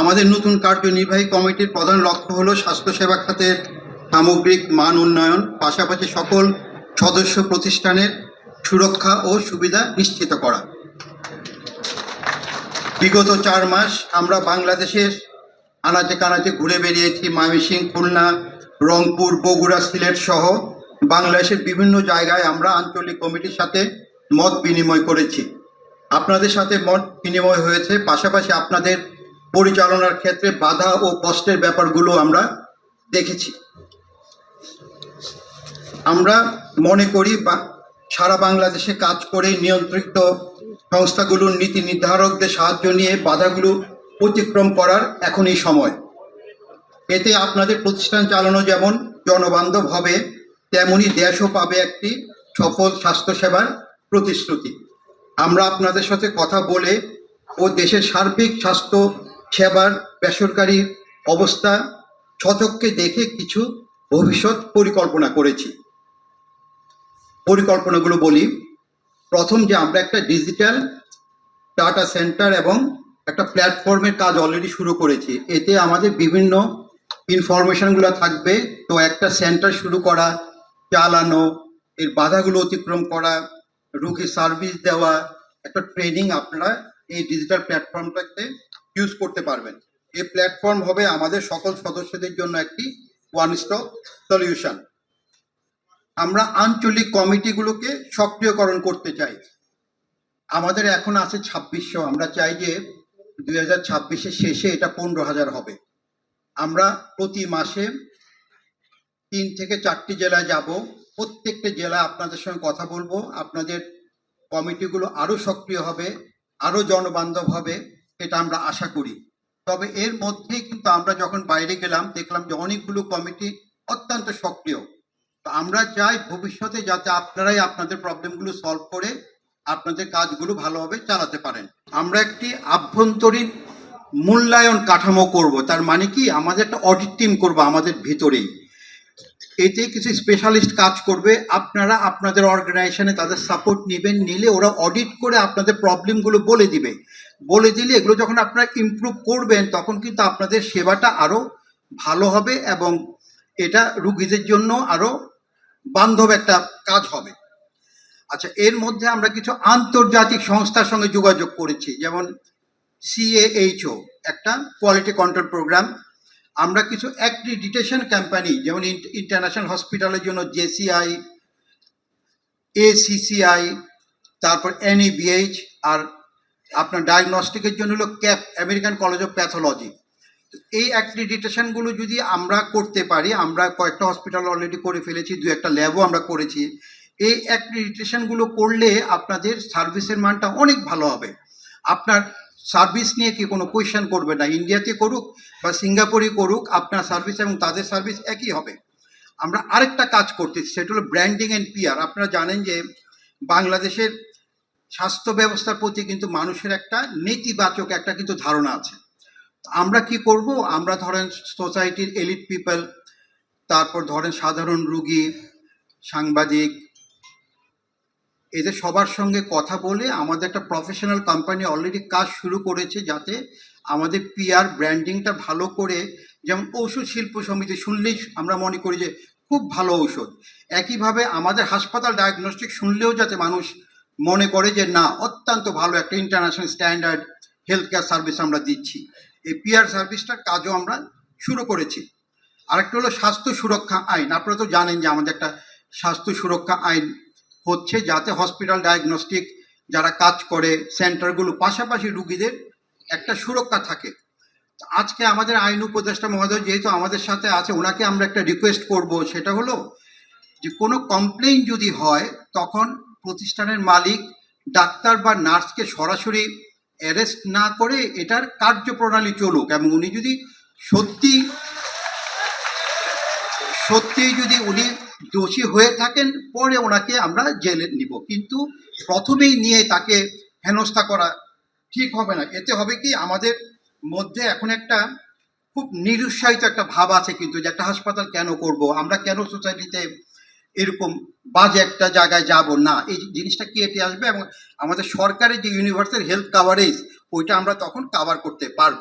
আমাদের নতুন কার্যনির্বাহী কমিটির প্রধান লক্ষ্য হলো স্বাস্থ্যসেবা খাতের সামগ্রিক মান উন্নয়ন, পাশাপাশি সকল সদস্য প্রতিষ্ঠানের সুরক্ষা ও সুবিধা নিশ্চিত করা। বিগত চার মাস আমরা বাংলাদেশের আনাচে কানাচে ঘুরে বেরিয়েছি ময়মনসিংহ খুলনা, রংপুর, বগুড়া, সিলেট সহ বাংলাদেশের বিভিন্ন জায়গায় আমরা আঞ্চলিক কমিটির সাথে মত বিনিময় করেছি। আপনাদের সাথে মত বিনিময় হয়েছে, পাশাপাশি আপনাদের পরিচালনার ক্ষেত্রে বাধা ও কষ্টের ব্যাপারগুলো আমরা দেখেছি। আমরা মনে করি বা সারা বাংলাদেশে কাজ করে নিয়ন্ত্রিত সংস্থাগুলোর নীতি নির্ধারকদের সাহায্য নিয়ে বাধাগুলো অতিক্রম করার এখনই সময়। এতে আপনাদের প্রতিষ্ঠান চালানো যেমন জনবান্ধব হবে, তেমনি দেশও পাবে একটি সফল স্বাস্থ্যসেবার প্রতিশ্রুতি। আমরা আপনাদের সাথে কথা বলে ও দেশের সার্বিক স্বাস্থ্য সেবার বেসরকারি অবস্থা সচককে দেখে কিছু ভবিষ্যৎ পরিকল্পনা করেছি। পরিকল্পনাগুলো বলি, প্রথম যে আমরা একটা ডিজিটাল ডাটা সেন্টার এবং একটা প্ল্যাটফর্মের কাজ অলরেডি শুরু করেছি। এতে আমাদের বিভিন্ন ইনফরমেশনগুলো থাকবে। তো একটা সেন্টার শুরু করা, চালানো, এর বাধাগুলো অতিক্রম করা রুগী সার্ভিস দেওয়া, একটা ট্রেনিং আপনারা এই ডিজিটাল প্ল্যাটফর্মটাতে ইউজ করতে পারবেন। এই প্ল্যাটফর্ম হবে আমাদের সকল সদস্যদের জন্য একটি ওয়ান স্টপ সলিউশন আমরা আঞ্চলিক কমিটিগুলোকে সক্রিয়করণ করতে চাই। আমাদের এখন আছে ছাব্বিশশো। আমরা চাই যে দুই হাজার ছাব্বিশের শেষে এটা পনেরো হাজার হবে। আমরা প্রতি মাসে তিন থেকে চারটি জেলায় যাব। প্রত্যেকটা জেলা আপনাদের সঙ্গে কথা বলব। আপনাদের কমিটিগুলো আরও সক্রিয় হবে, আরও জনবান্ধব হবে। এটা আমরা আশা করি। তবে এর মধ্যেই কিন্তু আমরা যখন বাইরে গেলাম, দেখলাম যে অনেকগুলো কমিটি অত্যন্ত সক্রিয়। তো আমরা চাই ভবিষ্যতে যাতে আপনারাই আপনাদের প্রবলেমগুলো সলভ করে আপনাদের কাজগুলো ভালোভাবে চালাতে পারেন। আমরা একটি আভ্যন্তরীণ মূল্যায়ন কাঠামো করব। তার মানে কি? আমাদের একটা অডিট টিম করব আমাদের ভিতরেই। এতে কিছু স্পেশালিস্ট কাজ করবে, আপনারা আপনাদের অর্গানাইজেশনে তাদের সাপোর্ট নেবেন, নিলে ওরা অডিট করে আপনাদের প্রবলেমগুলো বলে দিবে। বলে দিলে এগুলো যখন আপনারা ইমপ্রুভ করবেন, তখন কিন্তু আপনাদের সেবাটা আরও ভালো হবে এবং এটা রুগীদের জন্য আরও বান্ধব একটা কাজ হবে। আচ্ছা এর মধ্যে আমরা কিছু আন্তর্জাতিক সংস্থার সঙ্গে যোগাযোগ করেছি, যেমন সিএএইচও একটা কোয়ালিটি কন্ট্রোল প্রোগ্রাম আমরা কিছু অ্যাক্রিডিটেশন কোম্পানি যেমন ইন্টারন্যাশনাল হসপিটালের জন্য জেসিআই এসিসিআই তারপর এনইবিএইচ আর আপনার ডায়াগনস্টিকের জন্য হলো CAP American college of pathology এই অ্যাক্রিডিটেশনগুলো যদি আমরা করতে পারি, আমরা কয়েকটা হসপিটাল অলরেডি করে ফেলেছি, দু একটা ল্যাবও আমরা করেছি। এই অ্যাক্রিডিটেশনগুলো করলে আপনাদের সার্ভিসের মানটা অনেক ভালো হবে। আপনার সার্ভিস নিয়ে কি কোনো কোয়েশ্চেন করবে না, ইন্ডিয়াতে করুক বা সিঙ্গাপুরে করুক, আপনার সার্ভিস এবং তাদের সার্ভিস একই হবে। আমরা আরেকটা কাজ করতেছি, সেটা হলো ব্র্যান্ডিং অ্যান্ড পিআর আপনারা জানেন যে বাংলাদেশের স্বাস্থ্য ব্যবস্থার প্রতি কিন্তু মানুষের একটা নেতিবাচক একটা কিন্তু ধারণা আছে। আমরা কি করব? আমরা ধরেন সোসাইটির এলিট পিপল তারপর ধরেন সাধারণ রুগী, সাংবাদিক এদের সবার সঙ্গে কথা বলে আমাদের একটা প্রফেশনাল কোম্পানি অলরেডি কাজ শুরু করেছে যাতে আমাদের পিআর ব্র্যান্ডিংটা ভালো করে, যেমন ঔষধ শিল্প সমিতি শুনলেই আমরা মনে করি যে খুব ভালো ঔষধ। একইভাবে আমাদের হাসপাতাল ডায়াগনস্টিক শুনলেও যাতে মানুষ মনে করে যে না, অত্যন্ত ভালো একটা international standard health care service আমরা দিচ্ছি। এই পিআর সার্ভিসটার কাজও আমরা শুরু করেছি। আরেকটা হলো স্বাস্থ্য সুরক্ষা আইন। আপনারা তো জানেন যে আমাদের একটা স্বাস্থ্য সুরক্ষা আইন হচ্ছে যাতে হসপিটাল ডায়াগনস্টিক যারা কাজ করে সেন্টারগুলো পাশাপাশি রুগীদের একটা সুরক্ষা থাকে। আজকে আমাদের আইন উপদেষ্টা মহোদয় যেহেতু আমাদের সাথে আছে, ওনাকে আমরা একটা রিকোয়েস্ট করব, সেটা হলো যে কোনো কমপ্লেইন যদি হয়, তখন প্রতিষ্ঠানের মালিক, ডাক্তার বা নার্সকে সরাসরি অ্যারেস্ট না করে এটার কার্যপ্রণালী চলুক এবং উনি যদি সত্যি, সত্যিই যদি উনি দোষী হয়ে থাকেন, পরে ওনাকে আমরা জেলে নিব। কিন্তু প্রথমেই নিয়ে তাকে হেনস্থা করা ঠিক হবে না। এতে হবে কি, আমাদের মধ্যে এখন একটা খুব নিরুৎসাহিত একটা ভাব আছে কিন্তু যে একটা হাসপাতাল কেন করব, আমরা কেন সোসাইটিতে এরকম বাজে একটা জায়গায় যাব? না, এই জিনিসটা কেটে আসবে এবং আমাদের সরকারের যে ইউনিভার্সাল হেলথ কাভারেজ, ওইটা আমরা তখন কাভার করতে পারব।